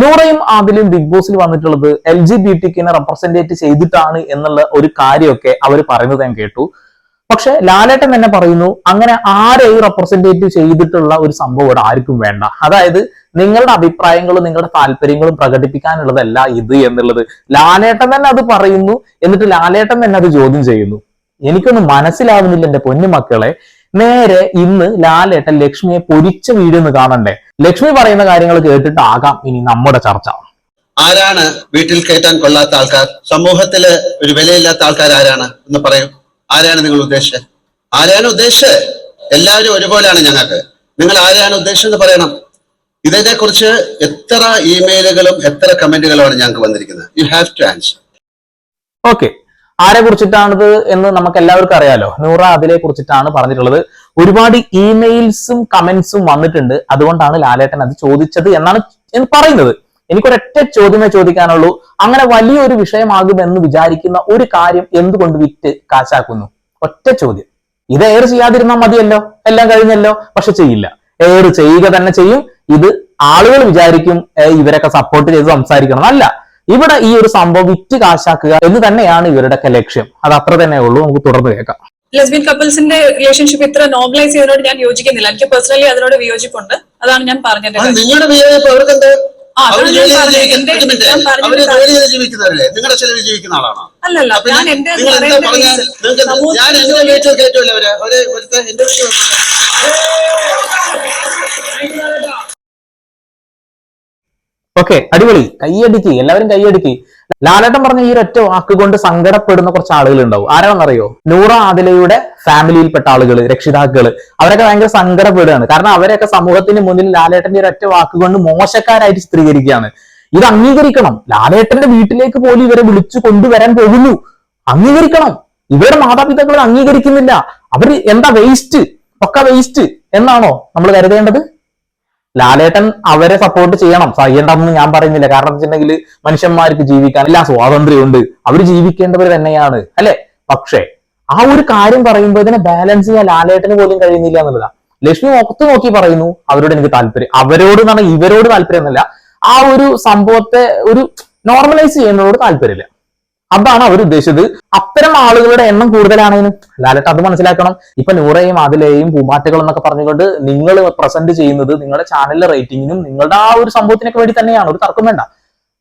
നൂറയും ആദിലും big ബോസിൽ വന്നിട്ടുള്ളത് L G B ടിക്കിനെ റെപ്രസെന്റേറ്റ് ചെയ്തിട്ടാണ് എന്നുള്ള ഒരു കാര്യമൊക്കെ അവർ പറയുന്നത് ഞാൻ കേട്ടു. പക്ഷെ ലാലേട്ടൻ തന്നെ പറയുന്നു അങ്ങനെ ആരെയും റെപ്രസെന്റേറ്റ് ചെയ്തിട്ടുള്ള ഒരു സംഭവം ഇവിടെ ആർക്കും വേണ്ട. അതായത് നിങ്ങളുടെ അഭിപ്രായങ്ങളും നിങ്ങളുടെ താല്പര്യങ്ങളും പ്രകടിപ്പിക്കാനുള്ളതല്ല ഇത് എന്നുള്ളത്. ലാലേട്ടൻ തന്നെ അത് പറയുന്നു എന്നിട്ട് ലാലേട്ടൻ തന്നെ അത് ചോദ്യം ചെയ്യുന്നു. എനിക്കൊന്നും മനസ്സിലാവുന്നില്ല എന്റെ പൊന്നു മക്കളെ നേരെ ഇന്ന് ലാലേട്ടൻ ലക്ഷ്മിയെ പൊരിച്ച വീഡിയോ എന്ന് കാണണ്ടേ? ലക്ഷ്മി പറയുന്ന കാര്യങ്ങൾ കേട്ടിട്ടാകാം ഇനി നമ്മുടെ ചർച്ച. ആരാണ് വീട്ടിൽ കയറ്റാൻ കൊള്ളാത്ത ആൾക്കാർ? സമൂഹത്തിൽ ഒരു വിലയില്ലാത്ത ആൾക്കാർ ആരാണ് എന്ന് പറയും. ആരാണ് നിങ്ങൾ ഉദ്ദേശിച്ചത്? ആരാണ് ഉദ്ദേശിച്ചത്? എല്ലാവരും ഒരുപോലെയാണ് ഞങ്ങൾക്ക്. നിങ്ങൾ ആരെയാണ് ഉദ്ദേശിച്ചെന്ന് പറയണം. ഇതിനെ കുറിച്ച് എത്ര ഇമെയിലുകളും എത്ര കമന്റുകളുമാണ് ഞങ്ങൾക്ക് വന്നിരിക്കുന്നത്? You have to answer okay ആരെ കുറിച്ചിട്ടാണിത് എന്ന് നമുക്ക് എല്ലാവർക്കും അറിയാലോ. നൂറ അതിലെ കുറിച്ചിട്ടാണ് പറഞ്ഞിട്ടുള്ളത്. ഒരുപാട് ഇമെയിൽസും കമന്റ്സും വന്നിട്ടുണ്ട്. അതുകൊണ്ടാണ് ലാലേട്ടൻ അത് ചോദിച്ചത് എന്നാണ് പറയുന്നത്. എനിക്കൊരൊറ്റ ചോദ്യമേ ചോദിക്കാനുള്ളൂ. അങ്ങനെ വലിയൊരു വിഷയമാകുമെന്ന് വിചാരിക്കുന്ന ഒരു കാര്യം എന്തുകൊണ്ട് വിറ്റ് കാശാക്കുന്നു? ഒറ്റ ചോദ്യം. ഇത് എയർ ചെയ്യാതിരുന്നാൽ മതിയല്ലോ. എല്ലാം കഴിഞ്ഞല്ലോ. പക്ഷെ ചെയ്യില്ല. എയർ ചെയ്യുക തന്നെ ചെയ്യും. ഇത് ആളുകൾ വിചാരിക്കും "ഏ, ഇവരൊക്കെ സപ്പോർട്ട് ചെയ്ത് സംസാരിക്കണം. അല്ല. ഇവിടെ ഈ ഒരു സംഭവം വിറ്റ് കാശാക്കുക എന്ന് തന്നെയാണ് ഇവരുടെയൊക്കെ ലക്ഷ്യം. അത് അത്ര തന്നെ ഉള്ളൂ. നമുക്ക് തുടർന്ന് കേൾക്കാം. ലെസ്ബിയൻ കപ്പിൾസിന്റെ റിലേഷൻഷിപ്പ് ഇത്ര നോർമലൈസ് ചെയ്തതിനോട് ഞാൻ യോജിക്കുന്നില്ല. എനിക്ക് പേഴ്സണലി അതിനോട് വിയോജിപ്പുണ്ട്. അതാണ് ഞാൻ പറഞ്ഞത് നിങ്ങളുടെ അവർക്ക് ഞാൻ എന്റെ- അല്ലല്ല ഞാൻ നിങ്ങൾ ഓക്കെ അടിപൊളി. കൈയടിക്ക് എല്ലാവരും കൈയടിക്ക്. ലാലേട്ടൻ പറഞ്ഞ ഈ ഒരൊറ്റ വാക്ക് കൊണ്ട് സങ്കടപ്പെടുന്ന കുറച്ച് ആളുകൾ ഉണ്ടാവും ആരാണെന്നറിയോ? നൂറ ആദിലയുടെ ഫാമിലിയിൽപ്പെട്ട ആളുകൾ രക്ഷിതാക്കൾ അവരൊക്കെ ഭയങ്കര സങ്കടപ്പെടുകയാണ്. കാരണം അവരൊക്കെ സമൂഹത്തിന് മുന്നിൽ ലാലേട്ടന്റെ ഒരൊറ്റ വാക്ക് കൊണ്ട് മോശക്കാരായിട്ട് ചിത്രീകരിക്കുകയാണ്. ഇത് അംഗീകരിക്കണം. ലാലേട്ടന്റെ വീട്ടിലേക്ക് പോലും ഇവരെ വിളിച്ചു കൊണ്ടുവരാൻ പോകുന്നു. അംഗീകരിക്കണം. ഇവരുടെ മാതാപിതാക്കൾ അംഗീകരിക്കുന്നില്ല. അവർ എന്താ വേസ്റ്റ് ഒക്കെ വേസ്റ്റ് എന്നാണോ നമ്മൾ കരുതേണ്ടത്? ലാലേട്ടൻ അവരെ സപ്പോർട്ട് ചെയ്യണം. ചെയ്യണ്ടെന്ന് ഞാൻ പറയുന്നില്ല. കാരണം വെച്ചിട്ടുണ്ടെങ്കിൽ മനുഷ്യന്മാർക്ക് ജീവിക്കാൻ എല്ലാ സ്വാതന്ത്ര്യമുണ്ട്. അവർ ജീവിക്കേണ്ടവർ തന്നെയാണ്. അല്ലെ? പക്ഷേ ആ ഒരു കാര്യം പറയുമ്പോൾ ഇതിനെ ബാലൻസ് ചെയ്യാൻ ലാലേട്ടന് പോലും കഴിയുന്നില്ല എന്നുള്ളതാ. ലക്ഷ്മി ഒത്തു നോക്കി പറയുന്നു അവരോട് എനിക്ക് താല്പര്യം അവരോട് എന്ന് പറഞ്ഞാൽ ഇവരോട് താല്പര്യം എന്നല്ല ആ ഒരു സംഭവത്തെ ഒരു നോർമലൈസ് ചെയ്യുന്നതോട് താല്പര്യമില്ല. അതാണ് അവർ ഉദ്ദേശിച്ചത്. അത്തരം ആളുകളുടെ എണ്ണം കൂടുതലാണേനും ലാലട്ട് അത് മനസ്സിലാക്കണം. ഇപ്പൊ നൂറയും അതിലെയും പൂമാറ്റകൾ എന്നൊക്കെ പറഞ്ഞുകൊണ്ട് നിങ്ങൾ പ്രസന്റ് ചെയ്യുന്നത് നിങ്ങളുടെ ചാനലിലെ റേറ്റിംഗിനും നിങ്ങളുടെ ആ ഒരു സംഭവത്തിനൊക്കെ വേണ്ടി തന്നെയാണ്. ഒരു തർക്കം വേണ്ട.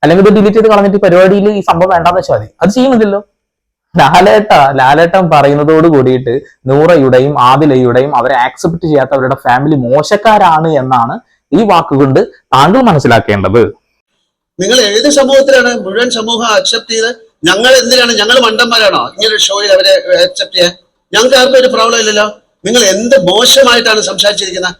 അല്ലെങ്കിൽ ഇത് ഡിലീറ്റ് ചെയ്ത് കളഞ്ഞിട്ട് പരിപാടിയിൽ ഈ സംഭവം വേണ്ടാന്ന് വെച്ചാൽ മതി. അത് ചെയ്യുന്നില്ലല്ലോ. ലാലേട്ട ലാലേട്ടൻ പറയുന്നതോട് കൂടിയിട്ട് നൂറയുടെയും ആദിലയുടെയും അവരെ ആക്സെപ്റ്റ് ചെയ്യാത്ത അവരുടെ ഫാമിലി മോശക്കാരാണ് എന്നാണ് ഈ വാക്കുകൊണ്ട് താങ്കൾ മനസ്സിലാക്കേണ്ടത്. നിങ്ങൾ ഏത് സമൂഹത്തിലാണ് മുഴുവൻ സമൂഹം ആക്സെപ്റ്റ് ചെയ്ത് ഞങ്ങൾ എന്തിനാണ്? ഞങ്ങൾ മണ്ടന്മാരാണോ? ഇങ്ങനെ ഷോയിൽ അവരെ അക്സെപ്റ്റ് ചെയ്യാൻ. ഞങ്ങൾക്ക് ആർക്കും ഒരു പ്രോബ്ലം ഇല്ലല്ലോ. നിങ്ങൾ എന്ത് മോശമായിട്ടാണ് സംസാരിച്ചിരിക്കുന്നത്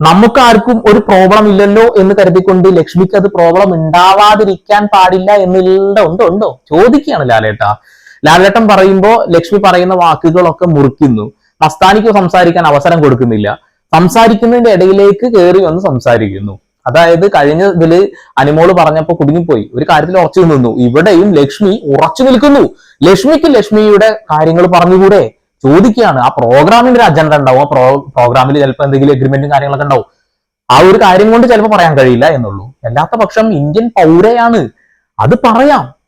നമുക്ക് ആർക്കും ഒരു പ്രോബ്ലം ഇല്ലല്ലോ എന്ന് കരുതിക്കൊണ്ട് ലക്ഷ്മിക്ക് അത് പ്രോബ്ലം ഉണ്ടാവാതിരിക്കാൻ പാടില്ല എന്നുള്ള ഉണ്ടോ? ഉണ്ടോ? ചോദിക്കുകയാണ് ലാലേട്ട. ലാലേട്ടൻ പറയുമ്പോ ലക്ഷ്മി പറയുന്ന വാക്കുകളൊക്കെ മുറിക്കുന്നു. മസ്താനിക്ക് സംസാരിക്കാൻ അവസരം കൊടുക്കുന്നില്ല. സംസാരിക്കുന്നതിന്റെ ഇടയിലേക്ക് കയറി വന്ന് സംസാരിക്കുന്നു. അതായത് കഴിഞ്ഞ ഇതിൽ അനിമോൾ പറഞ്ഞപ്പോ കുടുങ്ങിപ്പോയി. ഒരു കാര്യത്തിൽ ഉറച്ചു നിന്നു. ഇവിടെയും ലക്ഷ്മി ഉറച്ചു നിൽക്കുന്നു. ലക്ഷ്മിക്ക് ലക്ഷ്മിയുടെ കാര്യങ്ങൾ പറഞ്ഞുകൂടെ? ചോദിക്കുകയാണ്. ആ പ്രോഗ്രാമിന്റെ ഒരു അജണ്ട ഉണ്ടാവും. ആ പ്രോ പ്രോഗ്രാമിൽ ചിലപ്പോൾ എന്തെങ്കിലും എഗ്രിമെന്റും കാര്യങ്ങളൊക്കെ ഉണ്ടാവും. ആ ഒരു കാര്യം കൊണ്ട് ചിലപ്പോൾ പറയാൻ കഴിയില്ല എന്നുള്ളൂ. അല്ലാത്ത പക്ഷം ഇന്ത്യൻ പൗരയാണ്. അത് പറയാം.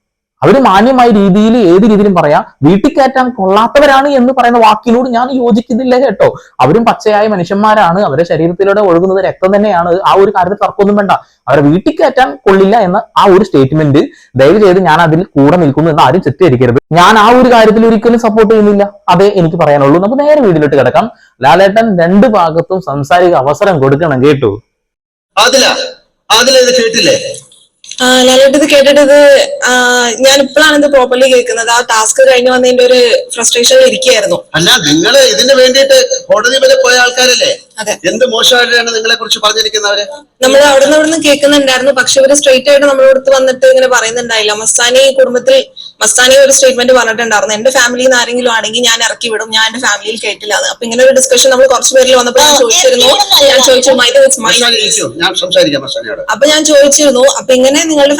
അവർ മാന്യമായ രീതിയിൽ ഏത് രീതിയിലും പറയാം വീട്ടിൽ കയറ്റാൻ കൊള്ളാത്തവരാണ് എന്ന് പറയുന്ന വാക്കിനോട് ഞാൻ യോജിക്കുന്നില്ല കേട്ടോ. അവരും പച്ചയായ മനുഷ്യന്മാരാണ്. അവരുടെ ശരീരത്തിലൂടെ ഒഴുകുന്നത് രക്തം തന്നെയാണ്. ആ ഒരു കാര്യത്തിൽ തർക്കമൊന്നും വേണ്ട. അവരെ വീട്ടിൽ കയറ്റാൻ കൊള്ളില്ല എന്ന ആ ഒരു സ്റ്റേറ്റ്മെന്റ് ദയവ് ചെയ്ത് ഞാൻ അതിൽ കൂടെ നിൽക്കുന്നു എന്ന് ആരും ചെറ്റിയിരിക്കരുത് ഞാൻ ആ ഒരു കാര്യത്തിൽ ഒരിക്കലും സപ്പോർട്ട് ചെയ്യുന്നില്ല. അതേ എനിക്ക് പറയാനുള്ളൂ. നമുക്ക് നേരെ വീട്ടിലോട്ട് കിടക്കാം. ലാലേട്ടൻ രണ്ട് ഭാഗത്തും സംസാരിക അവസരം കൊടുക്കണം കേട്ടു. അതില? അതിലേ കേട്ടില്ലേ? ലാലേട്ട് ഇത് കേട്ടിട്ട് ഇത് ഞാൻ ഇപ്പോഴാണ് ഇത് പ്രോപ്പർലി കേൾക്കുന്നത്. ആ ടാസ്ക് കഴിഞ്ഞ് വന്നതിന്റെ ഒരു ഫ്രസ്ട്രേഷൻ ഇരിക്കുകയായിരുന്നു. അല്ല നിങ്ങൾ ഇതിന് വേണ്ടിയിട്ട് കോടതി വരെ പോയ ആൾക്കാരല്ലേ? എന്ത് മോശമായിട്ടാണ് നിങ്ങളെ കുറിച്ച് പറഞ്ഞിരിക്കുന്നവര്? നമ്മൾ അവിടെ നിന്ന് അവിടെ കേൾക്കുന്നുണ്ടായിരുന്നു. പക്ഷെ ഇവർ സ്ട്രേറ്റ് ആയിട്ട് നമ്മളോട് അടുത്ത് വന്നിട്ട് ഇങ്ങനെ പറയുന്നുണ്ടായില്ല. മസ്താനി കുടുംബത്തിൽ മസ്താനി ഒരു സ്റ്റേറ്റ്മെന്റ് പറഞ്ഞിട്ടുണ്ടായിരുന്നു. എന്റെ ഫാമിലിയിൽ നിന്ന് ആരെങ്കിലും ആണെങ്കിൽ ഞാൻ ഇറക്കി വിടും. ഞാൻ എന്റെ ഫാമിലിയിൽ കേട്ടില്ല അത് അപ്പൊ ഇങ്ങനെ ഒരു ഡിസ്കഷൻ നമ്മൾ കുറച്ച് പേരിൽ വന്നപ്പോൾ ഞാൻ ചോദിച്ചിരുന്നു. ഞാൻ ചോദിച്ചു മൈ ഞാൻ സംസാരിക്കാം അപ്പൊ ഞാൻ ചോദിച്ചിരുന്നു. അപ്പൊ ഇങ്ങനെ നിങ്ങളുടെ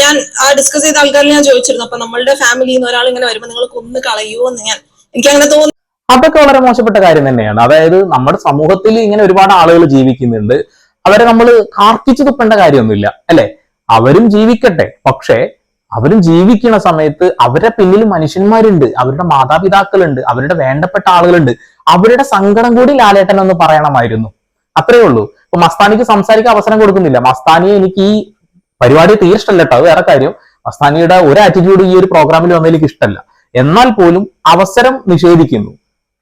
ഞാൻ ആ ഡിസ്കസ് ചെയ്ത ആൾക്കാരിൽ ഞാൻ ചോദിച്ചിരുന്നു. അപ്പൊ നമ്മളുടെ ഫാമിലിയിൽ നിന്ന് ഒരാൾ ഇങ്ങനെ വരുമ്പോൾ നിങ്ങൾ കൊന്ന് കളയുമോ എന്ന് ഞാൻ എനിക്ക് അങ്ങനെ തോന്നി അതൊക്കെ വളരെ മോശപ്പെട്ട കാര്യം തന്നെയാണ്. അതായത് നമ്മുടെ സമൂഹത്തിൽ ഇങ്ങനെ ഒരുപാട് ആളുകൾ ജീവിക്കുന്നുണ്ട്. അവരെ നമ്മൾ കാർക്കിച്ചു തുപ്പേണ്ട കാര്യമൊന്നുമില്ല അല്ലെ? അവരും ജീവിക്കട്ടെ. പക്ഷേ അവരും ജീവിക്കുന്ന സമയത്ത് അവരുടെ പിന്നിൽ മനുഷ്യന്മാരുണ്ട് അവരുടെ മാതാപിതാക്കളുണ്ട് അവരുടെ വേണ്ടപ്പെട്ട ആളുകളുണ്ട്. അവരുടെ സങ്കടം കൂടി ലാലേട്ടൻ എന്ന് പറയണമായിരുന്നു. അത്രേ ഉള്ളൂ. ഇപ്പൊ മസ്താനിക്ക് സംസാരിക്കാൻ അവസരം കൊടുക്കുന്നില്ല. മസ്താനിയെ എനിക്ക് ഈ പരിപാടി തീരെ ഇഷ്ടമല്ല കേട്ടോ. വേറെ കാര്യം. മസ്താനിയുടെ ഒരു ആറ്റിറ്റ്യൂഡ് ഈ ഒരു പ്രോഗ്രാമിൽ വന്നതിലേക്ക് ഇഷ്ടമല്ല. എന്നാൽ പോലും അവസരം നിഷേധിക്കുന്നു.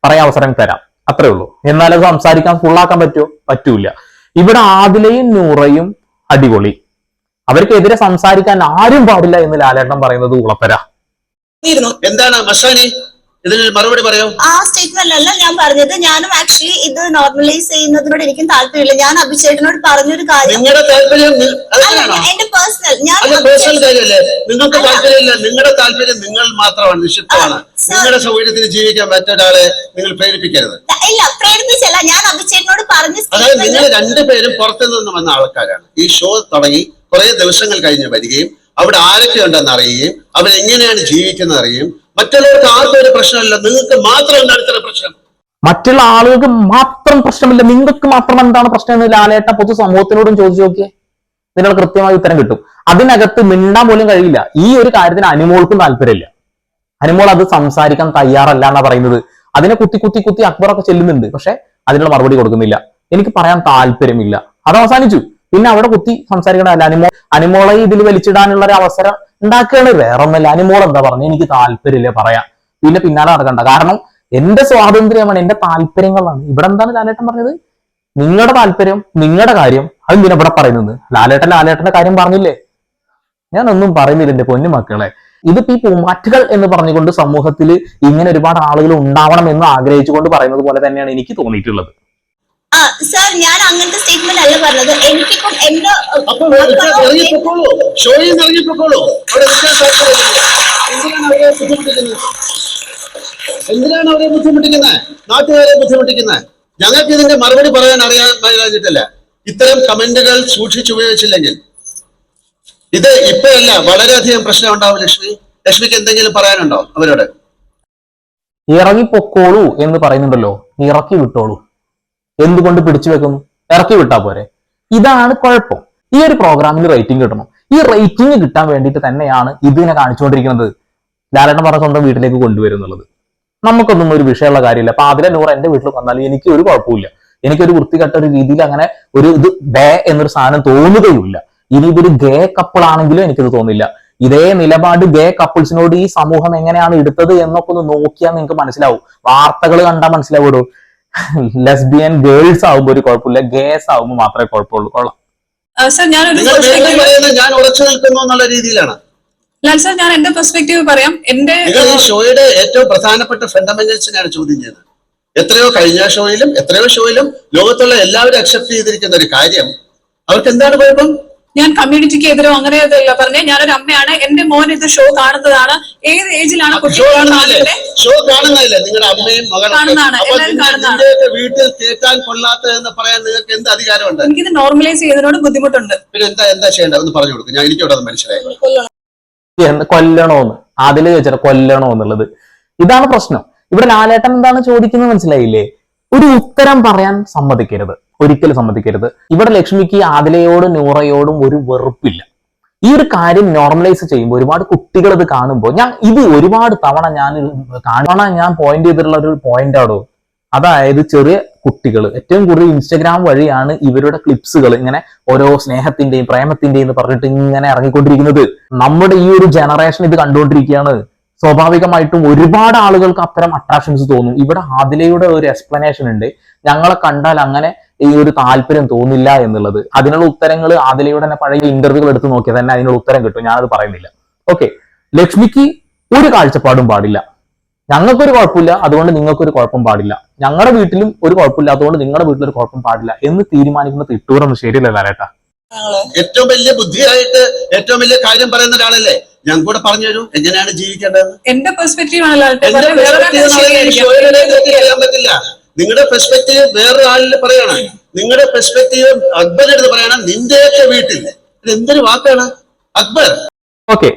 പറയാൻ അവസരം തരാം. അത്രേ ഉള്ളൂ. എന്നാലും സംസാരിക്കാൻ ഫുള്ളാക്കാൻ പറ്റുമോ പറ്റൂല ഇവിടെ ആദിലയും നൂറയും അടിപൊളി. അവർക്കെതിരെ സംസാരിക്കാൻ ആരും പാടില്ല എന്ന് ലാലേട്ടൻ പറയുന്നത് ഉളപ്പര എന്താണ് മസ്താനി ഇതിന് മറുപടി പറയോ. ആ സ്റ്റേറ്റ്മെന്റ് അല്ല ഞാൻ പറഞ്ഞത് ഞാനും ആക്ച്വലി ഇത് നോർമലൈസ് ചെയ്യുന്നതിനോട് എനിക്കും താല്പര്യമില്ല. ഞാൻ അഭിഷേകിനോട് പറഞ്ഞൊരു കാര്യം. നിങ്ങളുടെ താല്പര്യം നി- എന്റെ പേഴ്സണൽ ഞാൻ പേഴ്സണൽ കാര്യമല്ലേ? നിങ്ങൾക്ക്. താല്പര്യമില്ല. നിങ്ങളുടെ താല്പര്യം നിങ്ങൾ മാത്രമാണ് നിശ്ചിതമാണ് നിങ്ങളുടെ സൗകര്യത്തിന് ജീവിക്കാൻ മറ്റൊരാളെ നിങ്ങൾ പ്രേരിപ്പിക്കരുത്. ഇല്ല പ്രേരിപ്പിച്ചല്ല. ഞാൻ അഭിഷേകനോട് പറഞ്ഞു അതായത് നിങ്ങൾ രണ്ടുപേരും പുറത്തു നിന്ന് വന്ന ആൾക്കാരാണ്. ഈ ഷോ തുടങ്ങി കുറെ ദിവസങ്ങൾ കഴിഞ്ഞ് വരികയും അവിടെ ആരൊക്കെ ഉണ്ടെന്ന് അറിയുകയും അവരെങ്ങനെയാണ് ജീവിക്കുന്നത് അറിയുകയും മറ്റുള്ളവർക്ക് ആർക്കും ഒരു പ്രശ്നമില്ല നിങ്ങൾക്ക് മാത്രം എന്താണ് ഇത്ര പ്രശ്നം? മറ്റുള്ള ആളുകൾക്ക് മാത്രം പ്രശ്നമില്ല നിങ്ങൾക്ക് മാത്രം എന്താണ് പ്രശ്നം എന്ന് ലാലേട്ട പൊതു സമൂഹത്തിനോടും ചോദിച്ചു നോക്കിയേ. നിങ്ങൾ കൃത്യമായി ഉത്തരം കിട്ടും. അതിനകത്ത് മിണ്ടാൻ പോലും കഴിയില്ല. ഈ ഒരു കാര്യത്തിന് അനുമോൾക്കും താല്പര്യമില്ല. അനുമോൾ അത് സംസാരിക്കാൻ തയ്യാറല്ല എന്നാ പറയുന്നത്. അതിനെ കുത്തി കുത്തി കുത്തി അക്ബറൊക്കെ ചെല്ലുന്നുണ്ട് പക്ഷെ അതിനുള്ള മറുപടി കൊടുക്കുന്നില്ല. എനിക്ക് പറയാൻ താല്പര്യമില്ല. അത് അവസാനിച്ചു. പിന്നെ അവിടെ കുത്തി സംസാരിക്കണമല്ല അനുമോ അനുമോളെ ഇതിൽ വലിച്ചിടാനുള്ള ഒരു അവസരം ഉണ്ടാക്കുകയാണ് വേറെ ഒന്നല്ല അനുമോൾ എന്താ പറഞ്ഞു? എനിക്ക് താല്പര്യമില്ല പറയാം പിന്നെ പിന്നാലെ നടക്കണ്ട. കാരണം എന്റെ സ്വാതന്ത്ര്യമാണ് എന്റെ താല്പര്യങ്ങളാണ്. ഇവിടെ എന്താണ് ലാലേട്ടൻ പറഞ്ഞത്? നിങ്ങളുടെ താല്പര്യം നിങ്ങളുടെ കാര്യം അത് പിന്നെ ഇവിടെ പറയുന്നത്. ലാലേട്ടൻ ലാലേട്ടന്റെ കാര്യം പറഞ്ഞില്ലേ? ഞാൻ ഒന്നും പറയുന്നില്ല എന്റെ പൊന്നു മക്കളെ. ഇതിപ്പോ ഈ പൂമാറ്റുകൾ എന്ന് പറഞ്ഞുകൊണ്ട് സമൂഹത്തിൽ ഇങ്ങനെ ഒരുപാട് ആളുകൾ ഉണ്ടാവണം എന്ന് ആഗ്രഹിച്ചുകൊണ്ട് പറയുന്നത് പോലെ തന്നെയാണ് എനിക്ക് തോന്നിയിട്ടുള്ളത്. സർ ഞാൻ അങ്ങനത്തെ സ്റ്റേറ്റ്മെന്റ് അല്ല പറഞ്ഞത്. എനിക്കിപ്പം എന്റെ ഷോയിൽ ഇറങ്ങിപ്പോക്കോളൂ. എന്തിനാണ് അവരെ ബുദ്ധിമുട്ടിക്കുന്നത്? നാട്ടുകാരെ ബുദ്ധിമുട്ടിക്കുന്നത്? ഞങ്ങൾക്ക് ഇതിന്റെ മറുപടി പറയാൻ അറിയാൻ കഴിഞ്ഞിട്ടില്ല ഇത്തരം കമന്റുകൾ സൂക്ഷിച്ചുപയോഗിച്ചില്ലെങ്കിൽ ഇത് ഇപ്പോഴല്ല വളരെയധികം പ്രശ്നം ഉണ്ടാവും ലക്ഷ്മി. ലക്ഷ്മിക്ക് എന്തെങ്കിലും പറയാനുണ്ടോ അവരോട്? ഇറങ്ങിപ്പൊക്കോളൂ എന്ന് പറയുന്നുണ്ടല്ലോ. ഇറക്കി വിട്ടോളൂ. എന്തുകൊണ്ട് പിടിച്ചു വെക്കുന്നു? ഇറക്കി വിട്ടാ പോരെ. ഇതാണ് കുഴപ്പം. ഈ ഒരു പ്രോഗ്രാമിന് റേറ്റിംഗ് കിട്ടണം. ഈ റേറ്റിംഗ് കിട്ടാൻ വേണ്ടിയിട്ട് തന്നെയാണ് ഇതിനെ കാണിച്ചുകൊണ്ടിരിക്കുന്നത്. ലാലേട്ടൻ പറഞ്ഞ സ്വന്തം വീട്ടിലേക്ക് കൊണ്ടുവരും എന്നുള്ളത്. നമുക്കൊന്നും ഒരു വിഷയമുള്ള കാര്യമില്ല. അപ്പൊ അതിലെ നൂറ് എന്റെ വീട്ടിൽ വന്നാൽ എനിക്ക് ഒരു കുഴപ്പമില്ല എനിക്കൊരു വൃത്തികെട്ട ഒരു രീതിയിൽ അങ്ങനെ ഒരു ഇത് ബേ എന്നൊരു സാധനം തോന്നുകയുമില്ല. ഇനി ഇതൊരു ഗേ കപ്പിൾ ആണെങ്കിലും എനിക്കത് തോന്നില്ല. ഇതേ നിലപാട് ഗേ കപ്പിൾസിനോട് ഈ സമൂഹം എങ്ങനെയാണ് എടുത്തത് എന്നൊക്കെ ഒന്ന് നോക്കിയാൽ നിങ്ങൾക്ക് മനസ്സിലാവും. വാർത്തകൾ കണ്ടാൽ മനസ്സിലാവൂടോ ലെസ്ബിയൻ ഗേൾസ് ആവുമ്പോൾ ഒരു കുഴപ്പമില്ല. ഗേസ് ആവുമ്പോൾ മാത്രമേ കുഴപ്പമുള്ളൂ. കൊള്ളാം. സർ ഞാനൊരു ഞാൻ ഉറച്ചു നിൽക്കുന്നു എന്നുള്ള രീതിയിലാണ്. ലാൽ സർ ഞാൻ എന്റെ പെർസ്പെക്ടീവ് പറയാം. എന്റെ ഷോയുടെ ഏറ്റവും പ്രധാനപ്പെട്ട ഞാൻ ചോദ്യം ചെയ്തത് എത്രയോ കഴിഞ്ഞ ഷോയിലും എത്രയോ ഷോയിലും ലോകത്തുള്ള എല്ലാവരും അക്സെപ്റ്റ് ചെയ്തിരിക്കുന്ന ഒരു കാര്യം. അവർക്ക് എന്താണ് കുഴപ്പം? ഞാൻ കമ്മ്യൂണിറ്റിക്ക് എതിരോ അങ്ങനെ ഇതല്ല പറഞ്ഞേ ഞാനൊരു അമ്മയാണ്. എന്റെ മോൻ ഇത് ഷോ കാണുന്നതാണ്. ഏത് ഏജിലാണ് ഷോ കാണുന്നില്ലേ കാണുന്നത്? ഷോ കാണുന്നില്ലേ നിങ്ങളുടെ അമ്മയും കാണുന്നതാണ്, വീട്ടിൽ കേൾക്കാൻ കൊള്ളാത്തതെന്ന് പറയാൻ നിങ്ങൾക്ക് എന്ത് അധികാരമുണ്ട്? എനിക്കിത് നോർമലൈസ് ചെയ്യുന്നതിനോട് ബുദ്ധിമുട്ടുണ്ട്. പിന്നെ എന്താ എന്താ ചെയ്യേണ്ടത്? ഒന്ന് പറഞ്ഞു കൊടുക്കും. ഞാൻ എനിക്കവിടെ അത് മനസ്സിലായി. എന്ത് കൊല്ലണോന്ന്? അതിൽ ചോദിച്ചാൽ കൊല്ലണോ എന്നുള്ളത് ഇതാണ് പ്രശ്നം. ഇവിടെ ലാലേട്ടൻ എന്താണ് ചോദിക്കുന്നത് മനസ്സിലായില്ലേ? ഒരു ഉത്തരം പറയാൻ സമ്മതിക്കരുത്. ഒരിക്കലും സമ്മതിക്കരുത്. ഇവിടെ ലക്ഷ്മിക്ക് ആദിലയോടും നൂറയോടും ഒരു വെറുപ്പില്ല. ഈ ഒരു കാര്യം നോർമലൈസ് ചെയ്യുമ്പോൾ ഒരുപാട് കുട്ടികൾ ഇത് കാണുമ്പോൾ ഞാൻ ഇത് ഒരുപാട് തവണ ഞാൻ കാണണ ഞാൻ പോയിന്റ് ചെയ്തിട്ടുള്ള ഒരു പോയിന്റ് ആണോ? അതായത് ചെറിയ കുട്ടികൾ ഏറ്റവും കൂടുതൽ ഇൻസ്റ്റഗ്രാം വഴിയാണ് ഇവരുടെ ക്ലിപ്സുകൾ ഇങ്ങനെ ഓരോ സ്നേഹത്തിന്റെയും പ്രേമത്തിന്റെയും പറഞ്ഞിട്ട് ഇങ്ങനെ ഇറങ്ങിക്കൊണ്ടിരിക്കുന്നത്. നമ്മുടെ ഈ ഒരു ജനറേഷൻ ഇത് കണ്ടുകൊണ്ടിരിക്കുകയാണ്. സ്വാഭാവികമായിട്ടും ഒരുപാട് ആളുകൾക്ക് അത്തരം അട്രാക്ഷൻസ് തോന്നും. ഇവിടെ ആദിലയുടെ ഒരു എക്സ്പ്ലനേഷൻ ഉണ്ട്. ഞങ്ങളെ കണ്ടാൽ അങ്ങനെ ഈ ഒരു താല്പര്യം തോന്നില്ല എന്നുള്ളത്. അതിനുള്ള ഉത്തരങ്ങൾ ആദിലയുടെ തന്നെ പഴയ ഇന്റർവ്യൂകൾ എടുത്ത് നോക്കിയാൽ തന്നെ അതിനുള്ള ഉത്തരം കിട്ടും. ഞാനത് പറയുന്നില്ല. ഓക്കെ ലക്ഷ്മിക്ക് ഒരു കാഴ്ചപ്പാടും പാടില്ല. ഞങ്ങൾക്കൊരു കുഴപ്പമില്ല അതുകൊണ്ട് നിങ്ങൾക്കൊരു കുഴപ്പം പാടില്ല. ഞങ്ങളുടെ വീട്ടിലും ഒരു കുഴപ്പമില്ല അതുകൊണ്ട് നിങ്ങളുടെ വീട്ടിലൊരു കുഴപ്പം പാടില്ല എന്ന് തീരുമാനിക്കുന്ന തിട്ടൂറൊന്നും ശരിയല്ല ലാലേട്ടാ ഏറ്റവും വലിയ ബുദ്ധിയായിട്ട് ഏറ്റവും വലിയ കാര്യം പറയുന്ന ഒരാളല്ലേ? ഞാൻ കൂടെ പറഞ്ഞു തരൂ എങ്ങനെയാണ് ജീവിക്കേണ്ടത്? എന്റെ പെർസ്പെക്റ്റീവ് പറ്റില്ല. നിങ്ങളുടെ പെർസ്പെക്റ്റീവ് വേറൊരു ആളിൽ പറയണം. നിങ്ങളുടെ പെർസ്പെക്റ്റീവ് അക്ബറിന്റെ അടുത്ത് പറയണം നിന്റെയൊക്കെ വീട്ടിൽ ഇത് എന്തൊരു വാക്കാണ്? അക്ബർ. ഓക്കെ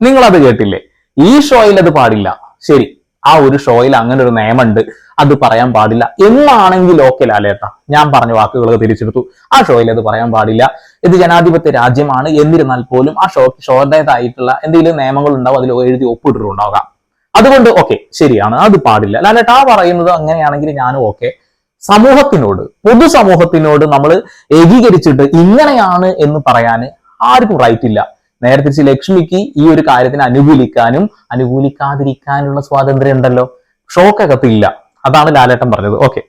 നിങ്ങൾ അത് കേട്ടില്ലേ? ഈ ഷോയിൽ അത് പാടില്ല. ശരി. ആ ഒരു ഷോയിൽ അങ്ങനെ ഒരു നിയമമുണ്ട്. അത് പറയാൻ പാടില്ല. എന്നാണെങ്കിൽ ഓക്കെ ലാലേട്ട ഞാൻ പറഞ്ഞ വാക്കുകളൊക്കെ തിരിച്ചെടുത്തു. ആ ഷോയിൽ അത് പറയാൻ പാടില്ല. ഇത് ജനാധിപത്യ രാജ്യമാണ്. എന്നിരുന്നാൽ പോലും ആ ഷോ ഷോയുടേതായിട്ടുള്ള എന്തെങ്കിലും നിയമങ്ങൾ ഉണ്ടാവും അതിൽ എഴുതി ഒപ്പിട്ടിട്ടുണ്ടാകാം. അതുകൊണ്ട് ഓക്കെ ശരിയാണ്. അത് പാടില്ല. ലാലേട്ട ആ പറയുന്നത് അങ്ങനെയാണെങ്കിൽ ഞാനും ഓക്കെ സമൂഹത്തിനോട് പൊതുസമൂഹത്തിനോട് നമ്മൾ ഏകീകരിച്ചിട്ട് ഇങ്ങനെയാണ് എന്ന് പറയാൻ ആർക്കും റൈറ്റ് ഇല്ല. നേരെ തിരിച്ച് ലക്ഷ്മിക്ക് ഈ ഒരു കാര്യത്തിന് അനുകൂലിക്കാനും അനുകൂലിക്കാതിരിക്കാനുള്ള സ്വാതന്ത്ര്യം ഉണ്ടല്ലോ. ഷോക്കകത്തില്ല. അതാണ് ലാലേട്ടൻ പറഞ്ഞത്. ഓക്കെ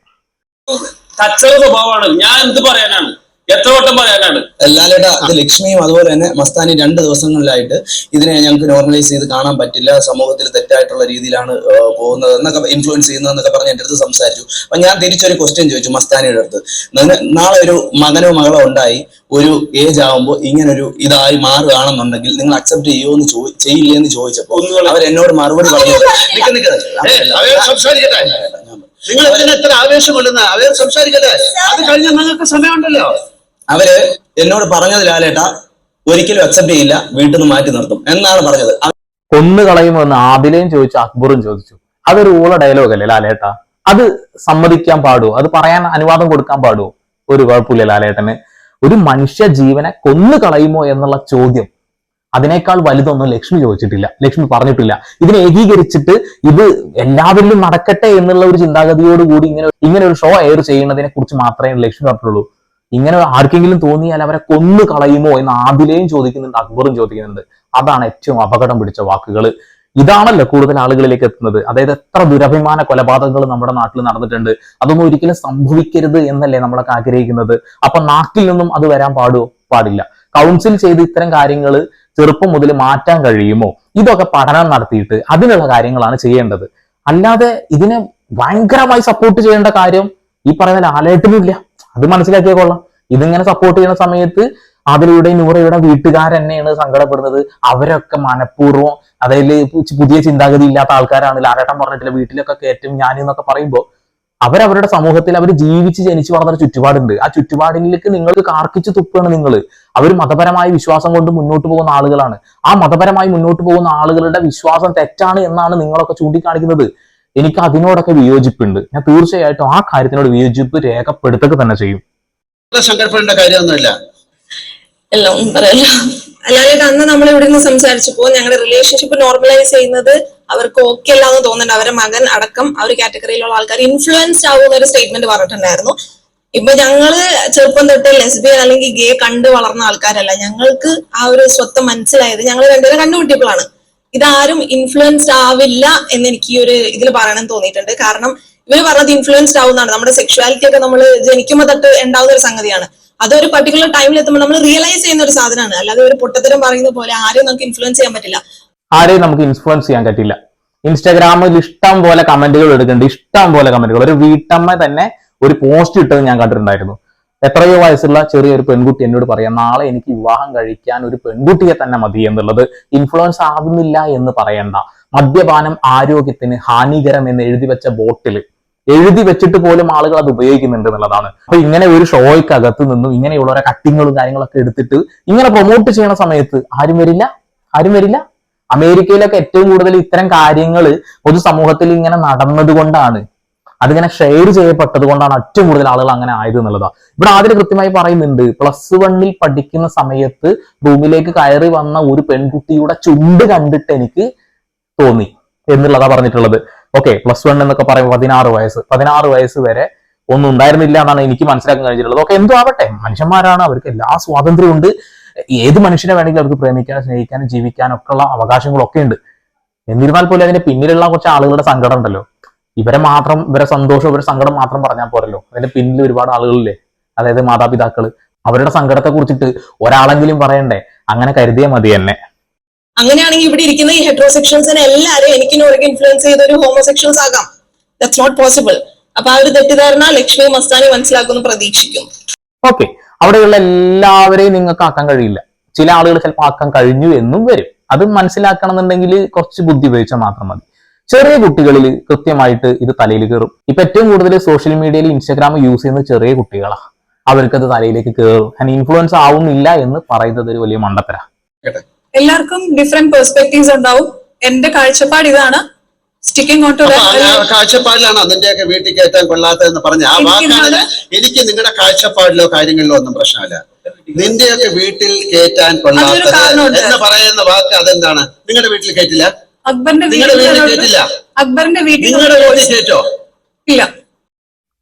സ്വഭാവമാണ്. ഞാൻ എന്ത് പറയാനാണ്? എത്ര വട്ടം പറയാനാണ് ലാലേട്ട ഇത് ലക്ഷ്മിയും അതുപോലെ തന്നെ മസ്താനി രണ്ട് ദിവസങ്ങളിലായിട്ട് ഇതിനെ ഞങ്ങൾക്ക് നോർമലൈസ് ചെയ്ത് കാണാൻ പറ്റില്ല. സമൂഹത്തിൽ തെറ്റായിട്ടുള്ള രീതിയിലാണ് പോകുന്നത് എന്നൊക്കെ ഇൻഫ്ലുവൻസ് ചെയ്യുന്നതെന്നൊക്കെ പറഞ്ഞ് എന്റെ അടുത്ത് സംസാരിച്ചു. അപ്പൊ ഞാൻ തിരിച്ചൊരു ക്വസ്റ്റ്യൻ ചോദിച്ചു മസ്താനിയുടെ അടുത്ത്. നാളെ ഒരു മകനോ മകളോ ഉണ്ടായി ഒരു ഏജ് ആവുമ്പോൾ ഇങ്ങനൊരു ഇതായി മാറുകയാണെന്നുണ്ടെങ്കിൽ നിങ്ങൾ അക്സെപ്റ്റ് ചെയ്യുമോ എന്ന് ചോദി ചെയ്യില്ലേ എന്ന് ചോദിച്ചപ്പോൾ അവർ എന്നോട് മറുപടി പറഞ്ഞു നിങ്ങൾ എത്ര ആവേശമുണ്ടെന്ന് അവർ സംസാരിക്കട്ടെ. അത് കഴിഞ്ഞാൽ നിങ്ങൾക്ക് സമയമുണ്ടല്ലോ. അവർ എന്നോട് പറഞ്ഞത് ലാലേട്ട ഒരിക്കലും അക്സെപ്റ്റ് ചെയ്യില്ല വീട്ടിൽ നിന്ന് മാറ്റി നിർത്തും. എന്നാണ് പറഞ്ഞത്. കൊന്നു കളയുമെന്ന് ആദിലയും ചോദിച്ചു അക്ബറും ചോദിച്ചു. അതൊരു ഊള ഡയലോഗ് അല്ലേ ലാലേട്ട? അത് സമ്മതിക്കാൻ പാടുവോ? അത് പറയാൻ അനുവാദം കൊടുക്കാൻ പാടുവോ? ഒരു കുഴപ്പമില്ല ലാലേട്ടന്. ഒരു മനുഷ്യ ജീവനെ കൊന്നു കളയുമോ എന്നുള്ള ചോദ്യം അതിനേക്കാൾ വലുതൊന്നും ലക്ഷ്മി ചോദിച്ചിട്ടില്ല. ലക്ഷ്മി പറഞ്ഞിട്ടില്ല. ഇതിനെ ഏകീകരിച്ചിട്ട് ഇത് എല്ലാവരിലും നടക്കട്ടെ എന്നുള്ള ഒരു ചിന്താഗതിയോട് കൂടി ഇങ്ങനെ ഇങ്ങനെ ഒരു ഷോ എയർ ചെയ്യുന്നതിനെ കുറിച്ച് മാത്രമേ ലക്ഷ്മി പറഞ്ഞിട്ടുള്ളൂ. ഇങ്ങനെ ആർക്കെങ്കിലും തോന്നിയാൽ അവരെ കൊന്നു കളയുമോ എന്ന് ആദിലയും ചോദിക്കുന്നുണ്ട് അക്ബറും ചോദിക്കുന്നുണ്ട്. അതാണ് ഏറ്റവും അപകടം പിടിച്ച വാക്കുകൾ ഇതാണല്ലോ കൂടുതൽ ആളുകളിലേക്ക് എത്തുന്നത്. അതായത് എത്ര ദുരഭിമാന കൊലപാതകങ്ങൾ നമ്മുടെ നാട്ടിൽ നടന്നിട്ടുണ്ട്. അതൊന്നും ഒരിക്കലും സംഭവിക്കരുത് എന്നല്ലേ നമ്മളൊക്കെ ആഗ്രഹിക്കുന്നത്. അപ്പൊ നാട്ടിൽ നിന്നും അത് വരാൻ പാടോ പാടില്ല. കൗൺസിൽ ചെയ്ത് ഇത്തരം കാര്യങ്ങൾ ചെറുപ്പം മുതൽ മാറ്റാൻ കഴിയുമോ? ഇതൊക്കെ പഠനം നടത്തിയിട്ട് അതിനുള്ള കാര്യങ്ങളാണ് ചെയ്യേണ്ടത്. അല്ലാതെ ഇതിനെ ഭയങ്കരമായി സപ്പോർട്ട് ചെയ്യേണ്ട കാര്യം ഈ പറയുന്ന ലാലേട്ടനില്ല അത് മനസ്സിലാക്കിയ കൊള്ളാം. ഇതിങ്ങനെ സപ്പോർട്ട് ചെയ്യുന്ന സമയത്ത് അതിലൂടെ നൂറയുടെ വീട്ടുകാർ തന്നെയാണ് സങ്കടപ്പെടുന്നത്. അവരൊക്കെ മനഃപൂർവം അതായത് പുതിയ ചിന്താഗതി ഇല്ലാത്ത ആൾക്കാരാണ്. ലാലേട്ടൻ പറഞ്ഞിട്ടില്ല വീട്ടിലൊക്കെ കയറ്റും ഞാൻ എന്നൊക്കെ പറയുമ്പോൾ അവരവരുടെ സമൂഹത്തിൽ അവർ ജീവിച്ച് ജനിച്ചു വളർന്ന ചുറ്റുപാടുണ്ട്. ആ ചുറ്റുപാടിലേക്ക് നിങ്ങൾ കാർക്കിച്ച് തുപ്പാണ് നിങ്ങൾ അവർ മതപരമായ വിശ്വാസം കൊണ്ട് മുന്നോട്ട് പോകുന്ന ആളുകളാണ്. ആ മതപരമായി മുന്നോട്ട് പോകുന്ന ആളുകളുടെ വിശ്വാസം തെറ്റാണ് എന്നാണ് നിങ്ങളൊക്കെ ചൂണ്ടിക്കാണിക്കുന്നത്. എനിക്ക് അതിനോടൊക്കെ വിയോജിപ്പുണ്ട്. ഞാൻ തീർച്ചയായിട്ടും ആ കാര്യത്തിനോട് വിയോജിപ്പ് രേഖപ്പെടുത്തുക തന്നെ ചെയ്യും. ഇത്ര സങ്കടപ്പെടേണ്ട കാര്യമൊന്നുമില്ല. അല്ല ഒന്നും പറയല്ല. അല്ലാതെ അന്ന് നമ്മൾ ഇവിടെ നിന്ന് സംസാരിച്ചപ്പോ ഞങ്ങളുടെ റിലേഷൻഷിപ്പ് നോർമലൈസ് ചെയ്യുന്നത് അവർക്ക് ഓക്കെ അല്ലാന്ന് തോന്നുന്നുണ്ട്. അവരുടെ മകൻ അടക്കം ആ ഒരു കാറ്റഗറിയിലുള്ള ആൾക്കാർ ഇൻഫ്ലുവൻസ്ഡ് ആവുന്ന ഒരു സ്റ്റേറ്റ്മെന്റ് പറഞ്ഞിട്ടുണ്ടായിരുന്നു. ഇപ്പൊ ഞങ്ങൾ ചെറുപ്പം തൊട്ട് ലെസ്ബിയൻ അല്ലെങ്കിൽ ഗേ കണ്ടു വളർന്ന ആൾക്കാരല്ല. ഞങ്ങൾക്ക് ആ ഒരു സ്വത്തം മനസ്സിലായത് ഞങ്ങൾ രണ്ടുപേരും കണ്ടുപിട്ടിയപ്പോഴാണ് ഇതാരും ഇൻഫ്ലുവൻസ്ഡ് ആവില്ല എന്ന് എനിക്ക് ഈ ഒരു ഇതിൽ പറയണം തോന്നിയിട്ടുണ്ട്. കാരണം ഇവർ പറഞ്ഞത് ഇൻഫ്ലുവൻസ്ഡ് ആവുന്നതാണ്. നമ്മുടെ സെക്ഷുവാലിറ്റി ഒക്കെ നമ്മൾ ജനിക്കുമ്പോൾ തൊട്ട് ഉണ്ടാവുന്ന ഒരു സംഗതിയാണ്. അതൊരു പർട്ടിക്കുലർ ടൈമിൽ എത്തുമ്പോൾ നമ്മൾ റിയലൈസ് ചെയ്യുന്ന ഒരു സാധനമാണ്. അല്ലാതെ ഒരു പൊട്ടത്തരം പറയുന്ന പോലെ ആരെയും നമുക്ക് ഇൻഫ്ലുവൻസ് ചെയ്യാൻ പറ്റില്ല. ആരെയും നമുക്ക് ഇൻഫ്ലുവൻസ് ചെയ്യാൻ പറ്റില്ല. ഇൻസ്റ്റാഗ്രാമിൽ ഇഷ്ടം പോലെ കമന്റുകൾ എടുക്കുന്നുണ്ട്. ഇഷ്ടം പോലെ കമന്റുകൾ ഒരു വീട്ടമ്മ തന്നെ ഒരു പോസ്റ്റ് ഇട്ടത് ഞാൻ കണ്ടിട്ടുണ്ടായിരുന്നു. എത്രയോ വയസ്സുള്ള ചെറിയൊരു പെൺകുട്ടി എന്നോട് പറയാം നാളെ എനിക്ക് വിവാഹം കഴിക്കാൻ ഒരു പെൺകുട്ടിയെ തന്നെ മതി എന്നുള്ളത് ഇൻഫ്ലുവൻസ് ആകുന്നില്ല എന്ന് പറയണ്ട. മദ്യപാനം ആരോഗ്യത്തിന് ഹാനികരം എന്ന് എഴുതി വെച്ച ബോട്ടിൽ എഴുതി വെച്ചിട്ട് പോലും ആളുകൾ അത് ഉപയോഗിക്കുന്നുണ്ട് എന്നുള്ളതാണ്. അപ്പൊ ഇങ്ങനെ ഒരു ഷോയ്ക്കകത്ത് നിന്നും ഇങ്ങനെയുള്ള ഓരോ കട്ടിങ്ങുകളും കാര്യങ്ങളൊക്കെ എടുത്തിട്ട് ഇങ്ങനെ പ്രൊമോട്ട് ചെയ്യണ സമയത്ത് ആരും വരില്ല ആരും വരില്ല. അമേരിക്കയിലൊക്കെ ഏറ്റവും കൂടുതൽ ഇത്തരം കാര്യങ്ങൾ പൊതുസമൂഹത്തിൽ ഇങ്ങനെ നടന്നത് കൊണ്ടാണ്. അതിങ്ങനെ ഷെയർ ചെയ്യപ്പെട്ടത് കൊണ്ടാണ് ഏറ്റവും കൂടുതൽ ആളുകൾ അങ്ങനെ ആയത് എന്നുള്ളതാണ് ഇവിടെ ആദ്യം കൃത്യമായി പറയുന്നുണ്ട് പ്ലസ് വണ്ണിൽ പഠിക്കുന്ന സമയത്ത് റൂമിലേക്ക് കയറി വന്ന ഒരു പെൺകുട്ടിയുടെ ചുണ്ട് കണ്ടിട്ട് എനിക്ക് തോന്നി എന്നുള്ളതാ പറഞ്ഞിട്ടുള്ളത്. ഓക്കെ പ്ലസ് വൺ എന്നൊക്കെ പറയുമ്പോൾ പതിനാറ് വയസ്സ് പതിനാറ് വയസ്സ് വരെ ഒന്നും ഉണ്ടായിരുന്നില്ല എന്നാണ് എനിക്ക് മനസ്സിലാക്കാൻ കഴിഞ്ഞിട്ടുള്ളത്. ഓക്കെ എന്തോ ആവട്ടെ മനുഷ്യന്മാരാണ് അവർക്ക് എല്ലാ സ്വാതന്ത്ര്യവും ഉണ്ട്. ഏത് മനുഷ്യനെ വേണമെങ്കിലും അവർക്ക് പ്രേമിക്കാനും സ്നേഹിക്കാനും ജീവിക്കാനും ഒക്കെ ഉള്ള അവകാശങ്ങളൊക്കെ ഉണ്ട്. എന്നിരുന്നാൽ പോലും അതിന്റെ പിന്നിലുള്ള കുറച്ച് ആളുകളുടെ സങ്കടം ഉണ്ടല്ലോ. ഇവരെ മാത്രം ഇവരെ സന്തോഷം ഇവരെ സങ്കടം മാത്രം പറഞ്ഞാൽ പോരല്ലോ. അതിന്റെ പിന്നിൽ ഒരുപാട് ആളുകളില്ലേ? അതായത് മാതാപിതാക്കൾ. അവരുടെ സങ്കടത്തെ കുറിച്ചിട്ട് ഒരാളെങ്കിലും പറയണ്ടേ? അങ്ങനെ കരുതിയ മതി എന്നെ. അങ്ങനെയാണെങ്കിൽ ഇവിടെ ഇരിക്കുന്ന ഈ ഹെട്രോസെക്ഷൻസിനെ എല്ലാവരും എനിക്ക് നോർക്ക് ഇൻഫ്ലുവൻസ് ചെയ്ത ഒരു ഹോമോസെക്ഷൻസ് ആകാം. ദാറ്റ്സ് നോട്ട് പോസിബിൾ അപ്പൊ ആ ഒരു തെറ്റിദ്ധാരണ ലക്ഷ്മി മസ്താനി മനസ്സിലാക്കുമെന്ന് പ്രതീക്ഷിക്കുന്നു. ഓക്കെ അവിടെയുള്ള എല്ലാവരെയും നിങ്ങൾക്ക് ആക്കാൻ കഴിയില്ല. ചില ആളുകൾ ചിലപ്പോൾ ആക്കാൻ കഴിഞ്ഞു എന്നും വരും. അത് മനസ്സിലാക്കണം എന്നുണ്ടെങ്കിൽ കുറച്ച് ബുദ്ധി ഉപയോഗിച്ചാൽ മാത്രം മതി. ചെറിയ കുട്ടികളിൽ കൃത്യമായിട്ട് ഇത് തലയിൽ കയറും ഇപ്പൊ ഏറ്റവും കൂടുതൽ സോഷ്യൽ മീഡിയയിൽ ഇൻസ്റ്റാഗ്രാം യൂസ് ചെയ്യുന്ന ചെറിയ കുട്ടികളാ. അവർക്കത് തലയിലേക്ക് കയറും അങ്ങനെ ഇൻഫ്ലുവൻസ് ആവുന്നില്ല എന്ന് പറയുന്നത് ഒരു വലിയ മണ്ടത്തര. എല്ലാവർക്കും ഡിഫറെന്റ് പെർസ്പെക്ടീവ്സ് ഉണ്ടാവും. എന്റെ കാഴ്ചപ്പാട് ഇതാണ്. സ്റ്റിക്കിംഗ് ഓൺ ടു കാഴ്ചപ്പാടിലാണ് അതിന്റെയൊക്കെ വീട്ടിൽ കയറ്റാൻ കൊള്ളാത്തതെന്ന് പറഞ്ഞ ആ എനിക്ക് വാക്കാണ് എനിക്ക് നിങ്ങളുടെ കാഴ്ചപ്പാടിലോ കാര്യങ്ങളിലോ ഒന്നും പ്രശ്നമില്ല. നിന്റെയൊക്കെ വീട്ടിൽ കയറ്റാൻ കൊള്ളാത്തത് എന്ന് പറയുന്ന വാക്ക് അതെന്താണ്? നിങ്ങളുടെ വീട്ടിൽ കയറ്റില്ല? അക്ബറിന്റെ വീട്ടിൽ അക്ബറിന്റെ വീട്ടിൽ ഇല്ല.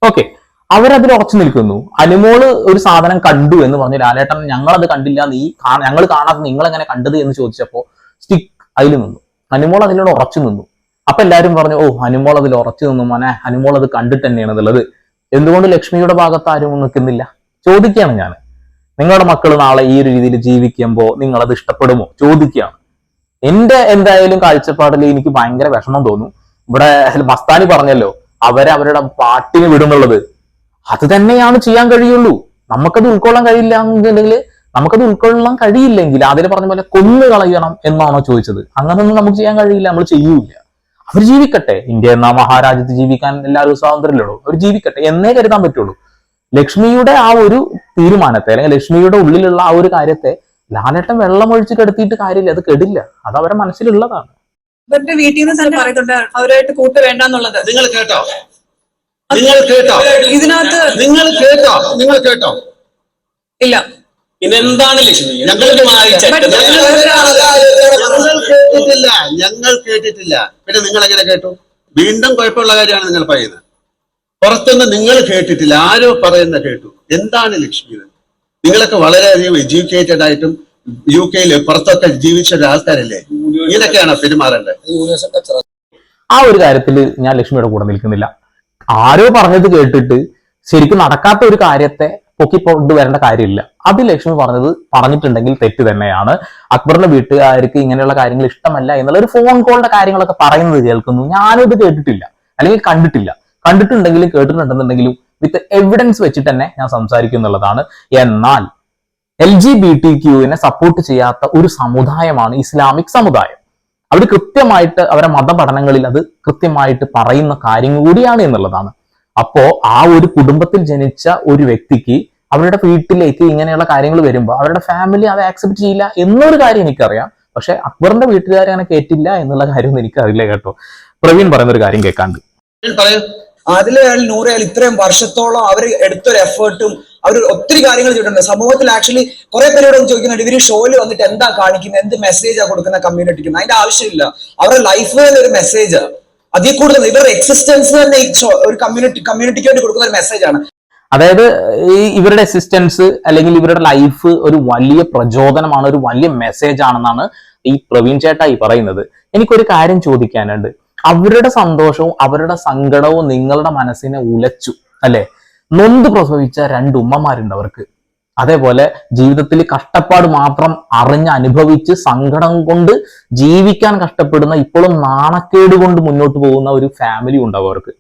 ഓക്കെ. അവരതിൽ ഉറച്ചു നിൽക്കുന്നു. അനുമോൾ ഒരു സാധനം കണ്ടു എന്ന് പറഞ്ഞു. ലാലേട്ടൻ ഞങ്ങൾ അത് കണ്ടില്ല. നീ ഞങ്ങൾ കാണാതെ നിങ്ങൾ എങ്ങനെ കണ്ടത് എന്ന് ചോദിച്ചപ്പോ സ്റ്റിക്ക് അതിൽ നിന്നു. അനുമോൾ അതിലൂടെ ഉറച്ചു നിന്നു. അപ്പൊ എല്ലാരും പറഞ്ഞു ഓ അനുമോൾ അതിൽ ഉറച്ചു നിന്നു മോനെ. അനുമോൾ അത് കണ്ടിട്ട് തന്നെയാണ് എന്നുള്ളത് എന്തുകൊണ്ട് ലക്ഷ്മിയുടെ ഭാഗത്ത് ആരും നിൽക്കുന്നില്ല? ചോദിക്കുകയാണ് ഞാൻ നിങ്ങളുടെ മക്കൾ നാളെ ഈ ഒരു രീതിയിൽ ജീവിക്കുമ്പോൾ നിങ്ങൾ അത് ഇഷ്ടപ്പെടുമോ? ചോദിക്കുകയാണ്. എന്റെ എന്തായാലും കാഴ്ചപ്പാടിൽ എനിക്ക് ഭയങ്കര വിഷമം തോന്നും. ഇവിടെ മസ്താനി പറഞ്ഞല്ലോ അവരെ അവരുടെ പാട്ടിന് വിടുന്നുള്ളത്. അത് തന്നെയാണ് ചെയ്യാൻ കഴിയുള്ളൂ. നമുക്കത് ഉൾക്കൊള്ളാൻ കഴിയില്ല എന്നുണ്ടെങ്കിൽ നമുക്കത് ഉൾക്കൊള്ളാൻ കഴിയില്ലെങ്കിൽ അതിൽ പറഞ്ഞ പോലെ കൊന്നു കളയണം എന്നാണോ ചോദിച്ചത്. അങ്ങനൊന്നും നമുക്ക് ചെയ്യാൻ കഴിയില്ല നമ്മൾ ചെയ്യൂല അവർ ജീവിക്കട്ടെ. ഇന്ത്യ എന്ന മഹാരാജ്യത്ത് ജീവിക്കാൻ എല്ലാവരും സ്വാതന്ത്ര്യമല്ലോ അവർ ജീവിക്കട്ടെ എന്നേ കരുതാൻ പറ്റുള്ളൂ. ലക്ഷ്മിയുടെ ആ ഒരു തീരുമാനത്തെ അല്ലെങ്കിൽ ലക്ഷ്മിയുടെ ഉള്ളിലുള്ള ആ ഒരു കാര്യത്തെ ലാലേട്ടൻ വെള്ളം ഒഴിച്ച് കെടുത്തിയിട്ട് കാര്യമില്ല അത് കെടില്ല. അത് അവരെ മനസ്സിലുള്ളതാണ്. ഇവരുടെ വീട്ടിൽ നിന്ന് തന്നെ പറയുന്നുണ്ട് അവരായിട്ട് കൂട്ട് വേണ്ടെന്നുള്ളത്. നിങ്ങൾ കേട്ടോ. നിങ്ങൾ കേട്ടോ. ഇതിനകത്ത് നിങ്ങൾ കേട്ടോ. നിങ്ങൾ കേട്ടോ. ഇല്ല. ഇതെന്താണ് ലക്ഷ്മി? ഞങ്ങൾ കേട്ടിട്ടില്ല. ഞങ്ങൾ കേട്ടിട്ടില്ല. പിന്നെ നിങ്ങൾ എങ്ങനെ കേട്ടു? വീണ്ടും കുഴപ്പമുള്ള കാര്യമാണ് നിങ്ങൾ പറയുന്നത്. പുറത്തുനിന്ന് നിങ്ങൾ കേട്ടിട്ടില്ല. ആരോ പറയുന്ന കേട്ടു. എന്താണ് ലക്ഷ്മി? നിങ്ങളൊക്കെ വളരെയധികം എഡ്യൂക്കേറ്റഡ് ആയിട്ടും യു കെയിൽ പുറത്തൊക്കെ ജീവിച്ച ഒരു ആൾക്കാരല്ലേ? ഇതൊക്കെയാണ് പെരുമാറേണ്ടത്? ആ ഒരു കാര്യത്തിൽ ഞാൻ ലക്ഷ്മിയുടെ കൂടെ നിൽക്കുന്നില്ല. ആരോ പറഞ്ഞത് കേട്ടിട്ട് ശരിക്കും നടക്കാത്ത ഒരു കാര്യത്തെ പൊക്കിക്കൊണ്ട് വരേണ്ട കാര്യമില്ല. അത് ലക്ഷ്മി പറഞ്ഞത് പറഞ്ഞിട്ടുണ്ടെങ്കിൽ തെറ്റ് തന്നെയാണ്. അക്ബറിന്റെ വീട്ടുകാർക്ക് ഇങ്ങനെയുള്ള കാര്യങ്ങൾ ഇഷ്ടമല്ല എന്നുള്ള ഒരു ഫോൺ കോളിന്റെ കാര്യങ്ങളൊക്കെ പറയുന്നത് കേൾക്കുന്നു. ഞാനും ഇത് കേട്ടിട്ടില്ല. അല്ലെങ്കിൽ കണ്ടിട്ടില്ല. കണ്ടിട്ടുണ്ടെങ്കിലും കേട്ടിട്ടുണ്ടെന്നുണ്ടെങ്കിലും വിത്ത് എവിഡൻസ് വെച്ചിട്ട് തന്നെ ഞാൻ സംസാരിക്കും എന്നുള്ളതാണ് എന്നാൽ എൽ ജി ബി ടി ക്യൂവിനെ സപ്പോർട്ട് ചെയ്യാത്ത ഒരു സമുദായമാണ് ഇസ്ലാമിക് സമുദായം. അവർ കൃത്യമായിട്ട് അവരുടെ മതപഠനങ്ങളിൽ അത് കൃത്യമായിട്ട് പറയുന്ന കാര്യം കൂടിയാണ് എന്നുള്ളതാണ്. അപ്പോ ആ ഒരു കുടുംബത്തിൽ ജനിച്ച ഒരു വ്യക്തിക്ക് അവരുടെ വീട്ടിലേക്ക് ഇങ്ങനെയുള്ള കാര്യങ്ങൾ വരുമ്പോൾ അവരുടെ ഫാമിലി അത് ആക്സെപ്റ്റ് ചെയ്യില്ല എന്നൊരു കാര്യം എനിക്കറിയാം. പക്ഷെ അക്ബറിന്റെ വീട്ടുകാരെ അങ്ങനെ കേട്ടില്ല എന്നുള്ള കാര്യമൊന്നും എനിക്കറിയില്ല കേട്ടോ. പ്രവീൺ പറയുന്ന ഒരു കാര്യം കേൾക്കാണ്ട്. അതിലായാലും നൂറയാൾ ഇത്രയും വർഷത്തോളം അവർ എടുത്തൊരു എഫേർട്ടും അവർ ഒത്തിരി കാര്യങ്ങൾ ചെയ്തിട്ടുണ്ട്. സമൂഹത്തിൽ ആക്ച്വലി കുറെ പേരോട് ചോദിക്കുന്നുണ്ട് ഇവർ ഷോയിൽ വന്നിട്ട് എന്താ കാണിക്കുന്നത് എന്ത് മെസ്സേജാ കൊടുക്കുന്ന കമ്മ്യൂണിറ്റിക്ക് അതിന്റെ ആവശ്യമില്ല. അവരുടെ ലൈഫ് ഒരു മെസ്സേജ് അതിൽ കൂടുതൽ ഇവരുടെ എക്സിസ്റ്റൻസ് തന്നെ ഒരു കമ്മ്യൂണിറ്റി കമ്മ്യൂണിറ്റിക്ക് വേണ്ടി കൊടുക്കുന്ന ഒരു മെസ്സേജ് ആണ്. അതായത് ഈ ഇവരുടെ എക്സിസ്റ്റൻസ് അല്ലെങ്കിൽ ഇവരുടെ ലൈഫ് ഒരു വലിയ പ്രചോദനമാണ് ഒരു വലിയ മെസ്സേജ് ആണെന്നാണ് ഈ പ്രവീൺ ചേട്ടാ ഈ പറയുന്നത്. എനിക്കൊരു കാര്യം ചോദിക്കാനുണ്ട്. അവരുടെ സന്തോഷവും അവരുടെ സങ്കടവും നിങ്ങളുടെ മനസ്സിനെ ഉലച്ചു അല്ലെ? നൊന്ത് പ്രസവിച്ച രണ്ട് ഉമ്മമാരുണ്ട് അവർക്ക്. അതേപോലെ ജീവിതത്തിൽ കഷ്ടപ്പാട് മാത്രം അറിഞ്ഞ് അനുഭവിച്ച് സങ്കടം കൊണ്ട് ജീവിക്കാൻ കഷ്ടപ്പെടുന്ന ഇപ്പോഴും നാണക്കേട് കൊണ്ട് മുന്നോട്ട് പോകുന്ന ഒരു ഫാമിലി ഉണ്ടാവും അവർക്ക്.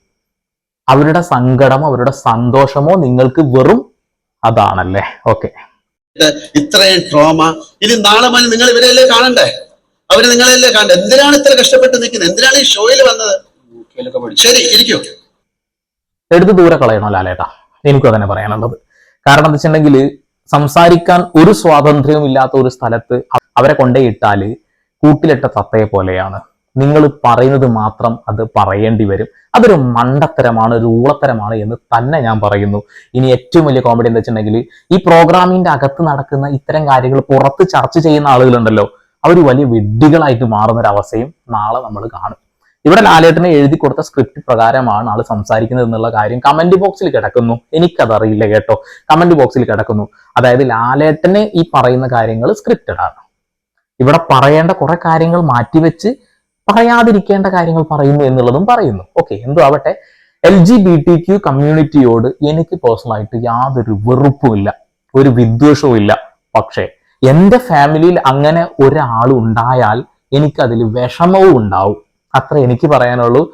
അവരുടെ സങ്കടമോ അവരുടെ സന്തോഷമോ നിങ്ങൾക്ക് വെറും അതാണല്ലേ? ഓക്കെ ഇത്രയും ട്രോമ ഇനി നാളെ മുതൽ നിങ്ങൾ ഇവരെയല്ലേ കാണണ്ടേ? അവർ നിങ്ങളെല്ലാം കണ്ട എന്തിനാണ് ഇത്ര കഷ്ടപ്പെട്ട് നിൽക്കുന്നത്? എന്തിനാണ് ഈ ഷോയിൽ വന്നത്? ശരി ഇരിക്കോ. എടുത്ത് ദൂരെ കളയണോ ലാലേട്ടാ? എനിക്കും അതന്നെ പറയാനുള്ളത്. കാരണം എന്താ വെച്ചിട്ടുണ്ടെങ്കിൽ സംസാരിക്കാൻ ഒരു സ്വാതന്ത്ര്യവും ഇല്ലാത്ത ഒരു സ്ഥലത്ത് അവരെ കൊണ്ടേ ഇട്ടാൽ കൂട്ടിലിട്ട തത്തയെ പോലെയാണ്. നിങ്ങൾ പറയുന്നത് മാത്രം അത് പറയേണ്ടി വരും. അതൊരു മണ്ടത്തരമാണ് ഒരു ഊളത്തരമാണ് എന്ന് തന്നെ ഞാൻ പറയുന്നു. ഇനി ഏറ്റവും വലിയ കോമഡി എന്താ വെച്ചിട്ടുണ്ടെങ്കിൽ ഈ പ്രോഗ്രാമിന്റെ അകത്ത് നടക്കുന്ന ഇത്തരം കാര്യങ്ങൾ പുറത്ത് ചർച്ച ചെയ്യുന്ന ആളുകളുണ്ടല്ലോ. അവർ വലിയ വിഡ്ഢികളായിട്ട് മാറുന്ന ഒരു അവസ്ഥയും നാളെ നമ്മൾ കാണും. ഇവിടെ ലാലേട്ടനെ എഴുതി കൊടുത്ത സ്ക്രിപ്റ്റ് പ്രകാരമാണ് ആൾ സംസാരിക്കുന്നത് എന്നുള്ള കാര്യം കമന്റ് ബോക്സിൽ കിടക്കുന്നു. എനിക്കതറിയില്ല കേട്ടോ. കമന്റ് ബോക്സിൽ കിടക്കുന്നു. അതായത് ലാലേട്ടന് ഈ പറയുന്ന കാര്യങ്ങൾ സ്ക്രിപ്റ്റഡ് ആണ്. ഇവിടെ പറയേണ്ട കുറെ കാര്യങ്ങൾ മാറ്റിവെച്ച് പറയാതിരിക്കേണ്ട കാര്യങ്ങൾ പറയുന്നു എന്നുള്ളതും പറയുന്നു. ഓക്കെ എന്തോ ആവട്ടെ L G B T Q കമ്മ്യൂണിറ്റിയോട് എനിക്ക് പേഴ്സണലായിട്ട് യാതൊരു വെറുപ്പുമില്ല. ഒരു വിദ്വേഷവും ഇല്ല പക്ഷേ എന്റെ ഫാമിലിയിൽ അങ്ങനെ ഒരാൾ ഉണ്ടായാൽ എനിക്കതിൽ വിഷമവും ഉണ്ടാവും. അത്ര എനിക്ക് പറയാനുള്ളൂ.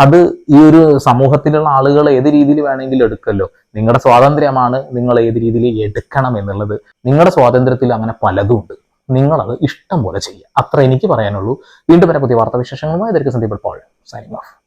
അത് ഈ ഒരു സമൂഹത്തിലുള്ള ആളുകൾ ഏത് രീതിയിൽ വേണമെങ്കിലും എടുക്കല്ലോ. നിങ്ങളുടെ സ്വാതന്ത്ര്യമാണ് നിങ്ങൾ ഏത് രീതിയിൽ എടുക്കണം എന്നുള്ളത്. നിങ്ങളുടെ സ്വാതന്ത്ര്യത്തിൽ അങ്ങനെ പലതും ഉണ്ട്. നിങ്ങളത് ഇഷ്ടം പോലെ ചെയ്യുക. അത്ര എനിക്ക് പറയാനുള്ളൂ. വീണ്ടും വരെ പുതിയ വാർത്താ വിശേഷങ്ങളുമായി ദീർഘ സന്ദീപ് പോൾ. Signing off